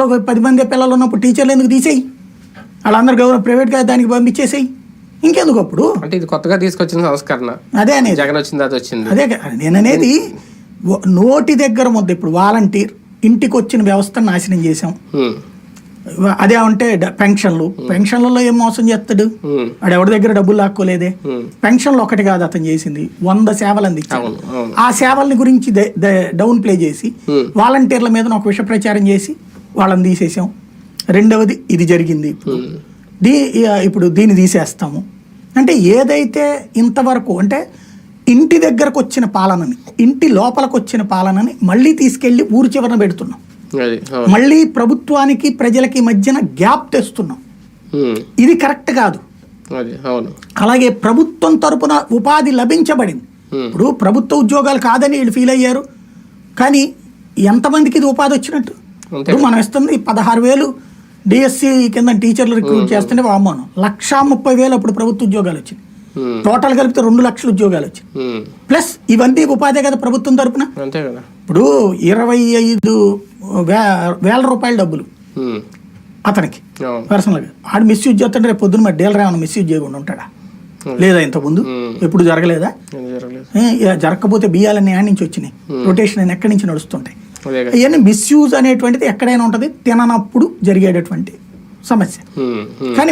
ఒక పది మంది పిల్లలు ఉన్నప్పుడు టీచర్లు ఎందుకు తీసేయి? వాళ్ళందరూ గవర్నమెంట్ ప్రైవేట్గా దానికి పంపించేసేయి. ఇంకెందుకు అప్పుడు? అంటే ఇది కొత్తగా తీసుకొచ్చిన సంస్కరణ. అదే అనేది. జగన్ వచ్చింది అది వచ్చింది. అదే కదా, నేను అనేది ఓ- నోటి దగ్గర ముద్ద. ఇప్పుడు వాలంటీర్ ఇంటికి వచ్చిన వ్యవస్థను నాశనం చేసాం ఉమ్, అదే అంటే పెన్షన్లు. పెన్షన్లలో ఏం మోసం చేస్తాడు? వాడు ఎవరి దగ్గర డబ్బులు లాక్కోలేదే. పెన్షన్లు ఒకటి కాదు అతను చేసింది. వంద సేవలు అందించాడు. ఆ సేవల్ని గురించి డౌన్ ప్లే చేసి. వాలంటీర్ల మీద ఒక విష ప్రచారం చేసి వాళ్ళని తీసేసాం. రెండవది ఇది జరిగింది ఇప్పుడు. దీ ఇప్పుడు దీన్ని తీసేస్తాము. అంటే ఏదైతే ఇంతవరకు అంటే ఇంటి దగ్గరకు వచ్చిన పాలనని ఇంటి లోపలికి వచ్చిన పాలనని మళ్ళీ తీసుకెళ్ళి ఊరు చివరన పెడుతున్నాం. మళ్ళీ ప్రభుత్వానికి ప్రజలకి మధ్యన గ్యాప్ తెస్తున్నాం. ఇది కరెక్ట్ కాదు. అలాగే ప్రభుత్వం తరపున ఉపాధి లభించబడింది. ఇప్పుడు ప్రభుత్వ ఉద్యోగాలు కాదని వీళ్ళు ఫీల్ అయ్యారు. కానీ ఎంతమందికి ఇది ఉపాధి వచ్చినట్టు? ఇప్పుడు మనం ఇస్తుంది పదహారు వేలు డిఎస్సి కింద టీచర్లు రిక్రూట్ చేస్తుంటే వామాను లక్షా ముప్పై వేలు అప్పుడు ప్రభుత్వ ఉద్యోగాలు ఉమ్, టోటల్ కలిపితే రెండు లక్షల ఉద్యోగాలు వచ్చాయి ప్లస్ ఇవన్నీ ఉపాధే కదా ప్రభుత్వం తరపున. ఇప్పుడు ఇరవై ఐదు వేల రూపాయల డబ్బులు అతనికి. పర్సనల్గా ఆడు మిస్యూజ్ చేస్తుంటే రేపు పొద్దున్న మరి డీలర్ ఏమైనా మిస్యూజ్ చేయకుండా ఉంటాడా? లేదా ఇంతకుముందు. ఎప్పుడు జరగలేదా? జరగకపోతే బియ్యాలన్నీ యాడ్ నుంచి వచ్చినాయి. రొటేషన్ అని ఎక్కడి నుంచి నడుస్తుంటాయి? ఇవన్నీ మిస్యూజ్ అనేటువంటిది ఎక్కడైనా ఉంటుంది తిననప్పుడు జరిగేటటువంటి సమస్య. కానీ